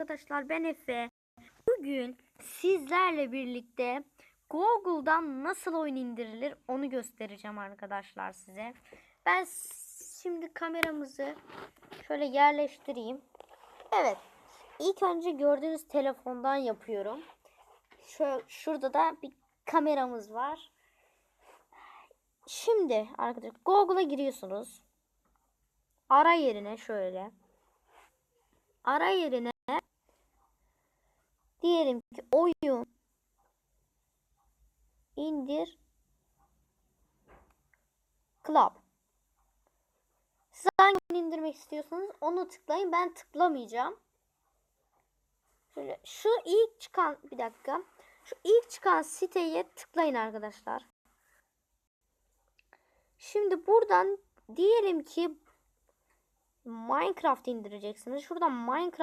arkadaşlar ben Efe. Bugün sizlerle birlikte Google'dan nasıl oyun indirilir onu göstereceğim arkadaşlar size. Ben şimdi kameramızı şöyle yerleştireyim. Evet. İlk önce gördüğünüz telefondan yapıyorum. Şöyle, şurada da bir kameramız var. Şimdi arkadaşlar Google'a giriyorsunuz. Ara yerine şöyle. Ara yerine diyelim ki oyun indir club. Siz hangi oyunu indirmek istiyorsanız onu tıklayın. Ben tıklamayacağım. Şöyle şu ilk çıkan bir dakika. Şu ilk çıkan siteye tıklayın arkadaşlar. Şimdi buradan diyelim ki Minecraft indireceksiniz. Şuradan Minecraft